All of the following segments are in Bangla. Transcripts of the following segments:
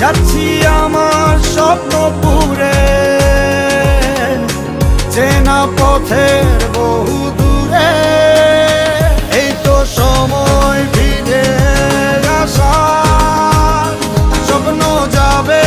যাচ্ছি আমার স্বপ্ন পুরে। চেনা পথের বহু দূরে। এই তো সময় ফিরে আসা স্বপ্ন যাবে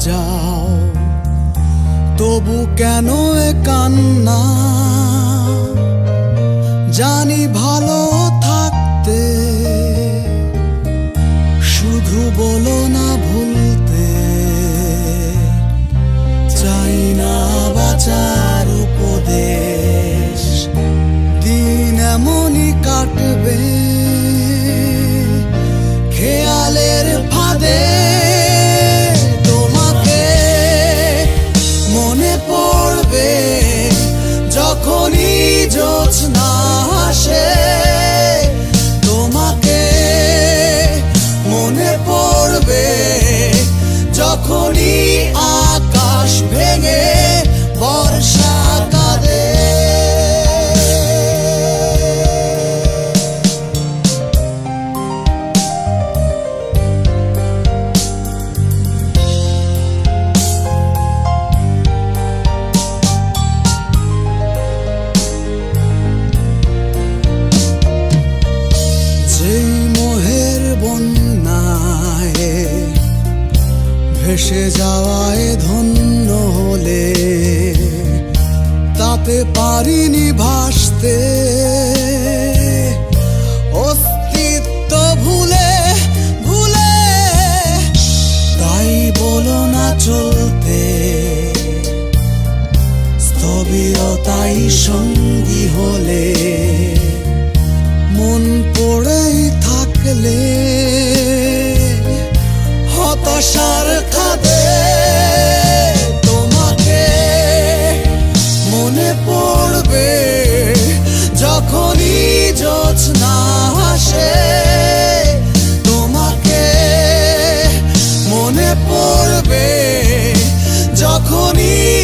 যাও। তবু কেন কান্না? জানি ভালো থাকতে, শুধু বলো না ভুলতে। চাই না বাঁচার উপদেশ। দিন এমনই কাটবে। সঙ্গী হলে মন পড়েই থাকলে হতাশার খাদে তোমাকে মনে পড়বে যখনই জোছনা আসে তোমাকে মনে পড়বে যখনই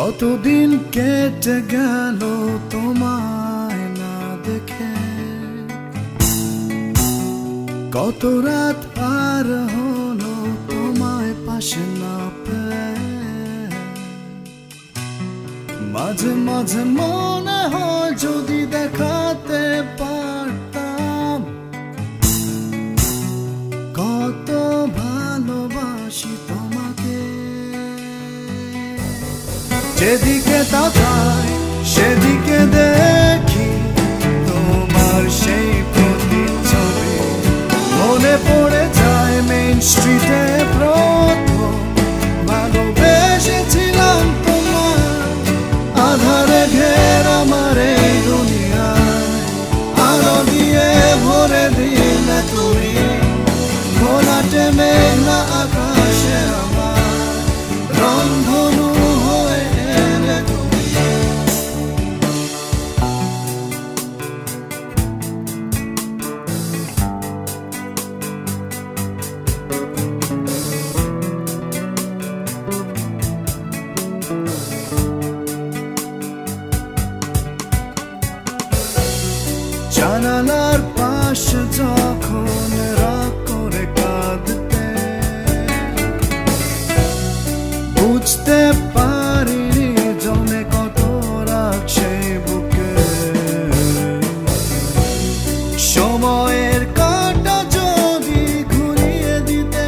কতদিন কেটে গেল তোমায় না দেখে? কত রাত পার হলো তোমায় পাশে না মাঝে মাঝে মনে হয় যদি দেখাতে পারতাম যেদিকে তাকাই সেদিকে দেখি তোমার সেই প্রতিচ্ছবি। মনে পড়ে যায় মেন স্ট্রিটে প্রথম বুঝতে পারিনি জমে কত রাখছে বুকে। সময়ের কাটা যদি ঘুরিয়ে দিতে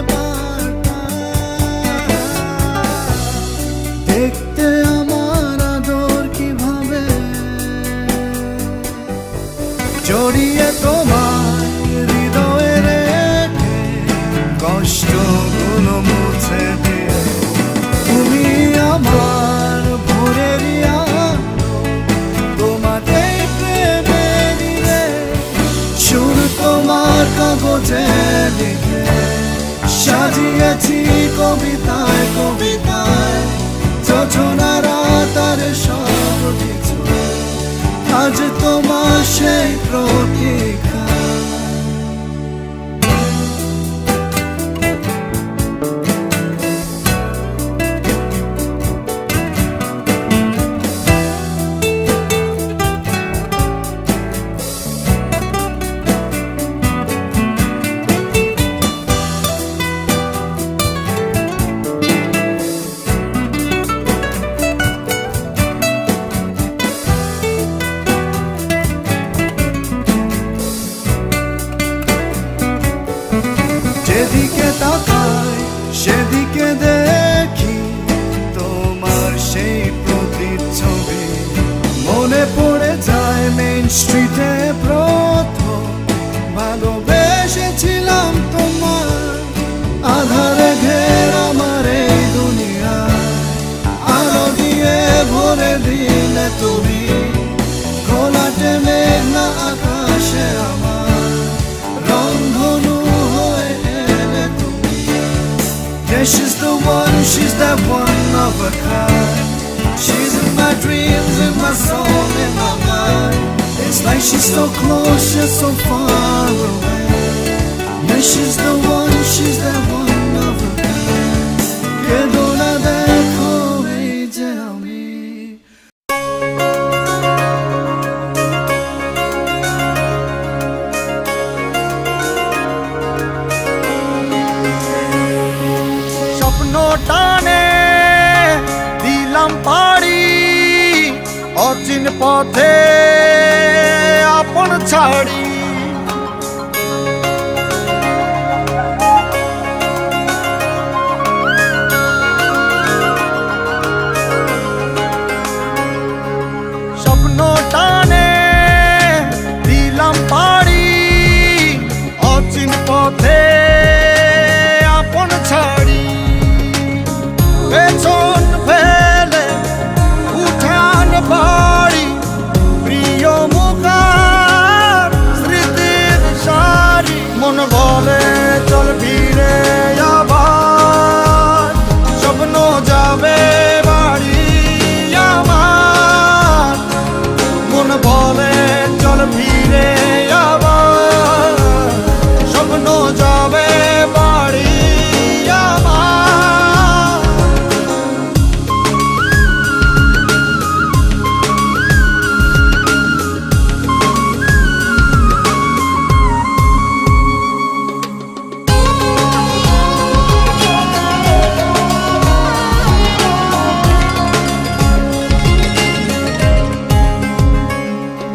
দেখতে আমার আদর কীভাবে? জড়িয়ে তোমার হৃদয়ের কষ্টগুলো মুছে দিয়ে লিখে সাজিয়েছি কবিতায় কবিতায়। যোজনারা তার সব কিছু। আজ তোমার সেই প্রতীক্ষা যেদিকে তাকাই সেদিকে দেখি তোমার সেই প্রতিচ্ছবি। মনে পড়ে যায় মেন স্ট্রিটে Yeah, she's the one, she's that one of a kind. She's in my dreams, in my soul, in my mind. It's like she's so close, yet so far away. Yeah, she's the one, she's that পথে আপন ছাড়ি। স্বপ্ন টানে দিলাম পাড়ি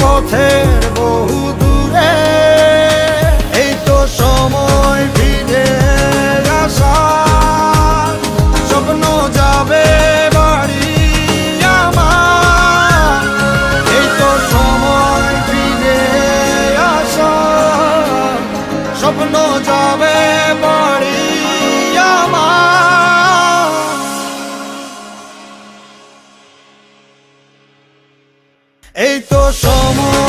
পথের এই তো সময়